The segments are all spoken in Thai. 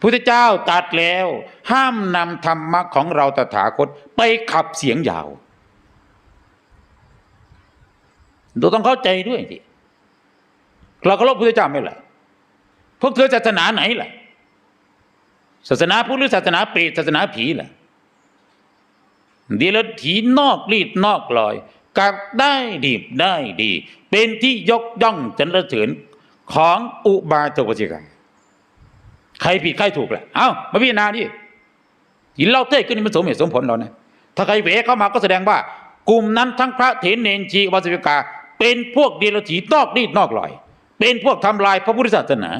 พุทธเจ้าตัดแล้ว ห้ามนำธรรมะของเราตถาคตไปขับเสียงยาวเราต้องเข้าใจด้วยดิเราก็รพพุทธเจ้าไม่ล่ะพวกเธอศาสนาไหนล่ะ ศาสนาพุทธหรือศาสนาเปรตศาสนาผีล่ะเดรัจฉีนอกรีดนอกลอยกับได้ดีได้ดี เป็นที่ยกย่องสรรเสริญของอุบาสกวจิกา ใครผิดใครถูกแหละเอ้ามาพิจารณาดิที่เล่าเทศก็นี่มันสมเหตุสมผลเรานะถ้าใครเวเข้ามาก็แสดงว่า กลุ่มนั้นทั้งพระเถรเนนชีวาสิกา เป็นพวกเดรัจฉีนอกรีดนอกลอย เป็นพวกทำลายพระพุทธศาสนา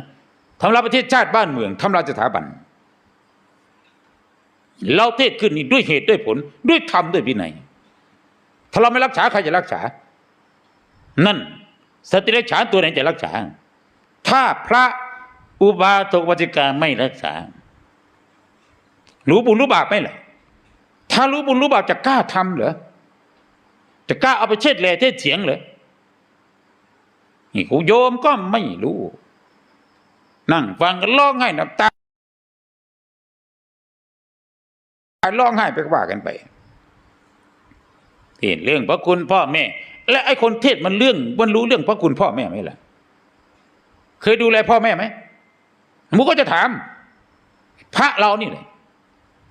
ทำลายประเทศชาติบ้านเมืองทำลายสถาบันเราเทศขึ้นนี่ด้วยเหตุด้วยผล ด้วยธรรมด้วยวินัยถ้าเราไม่รักษาใครจะรักษา นั่นสติรักษาตัวไหนจะรักษา ถ้าพระ อุบาสกวัจิกาไม่รักษา รู้บุญรู้บาปไหมล่ะถ้ารู้บุญรู้บาปจะกล้าทำเหรอจะกล้าเอาไปเช็ดแลเทเสียงเหรอนี่กูโยมก็ไม่รู้ นั่งฟังกันร้องไห้น้ำตาร้องไห้ไปกว่ากันไปเห็นเรื่องพระคุณพ่อแม่ และไอ้คนเทศมันเรื่องมันรู้เรื่องพระคุณพ่อแม่ไหมล่ะ เคยดูแลพ่อแม่ไหม มุกก็จะถาม พระเรานี่แหละ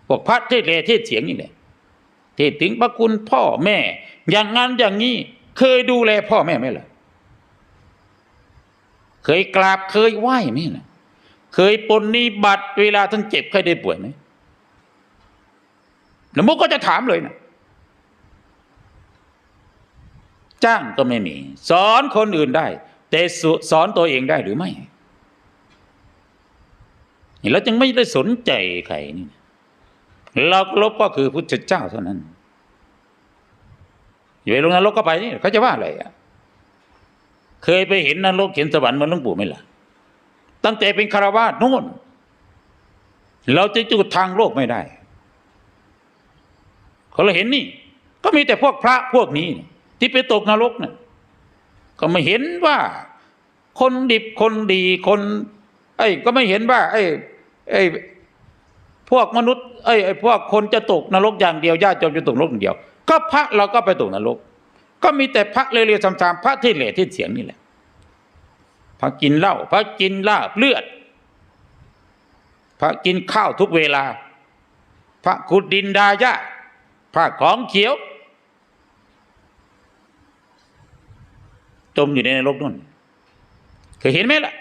พวกพระเทศแลเทศเสียงนี่แหละเทศถึงพระคุณพ่อแม่ อย่างนั้นอย่างนี้ เคยดูแลพ่อแม่ไหมล่ะ เคยกราบเคยไหว้ไหมล่ะ เคยปนนิบัติเวลาท่านเจ็บใครได้ป่วยไหมแล้วมุกก็จะถามเลยนะจ้างก็ไม่มี สอนคนอื่นได้ แต่สอนตัวเองได้หรือไม่ นี่เราจึงไม่ได้สนใจใครนี่เราลบก็คือพุทธเจ้าเท่านั้น อย่าไปลงนรกก็ไปนี่เขาจะว่าอะไรอะเคยไปเห็นนรกเห็นสวรรค์มันหลวงปู่ไหมล่ะ ตั้งแต่เป็นคารวาสนู่น เราจะจุดทางโลกไม่ได้เขาเราเห็นนี่ ก็มีแต่พวกพระพวกนี้ ที่ไปตกนรกน่ะก็ไม่เห็นว่า คนดิบคนดีคน ไอ้ก็ไม่เห็นว่า ไอ้ ไอ้พวกมนุษย์ไอ้ไอ้พวกคนจะตกนรกอย่างเดียวญาติโยมจะตกนรกอย่างเดียว ก็พระเราก็ไปตกนรก ก็มีแต่พระเร็วๆซ้ำๆพระที่เหล่ที่เสียงนี่แหละพระกินเหล้าพระกินลาบเลือด พระกินข้าวทุกเวลา พระขุดดินดาหญ้พระของเขียว จมอยู่ในนรกนู่นเคยเห็นไหมล่ะ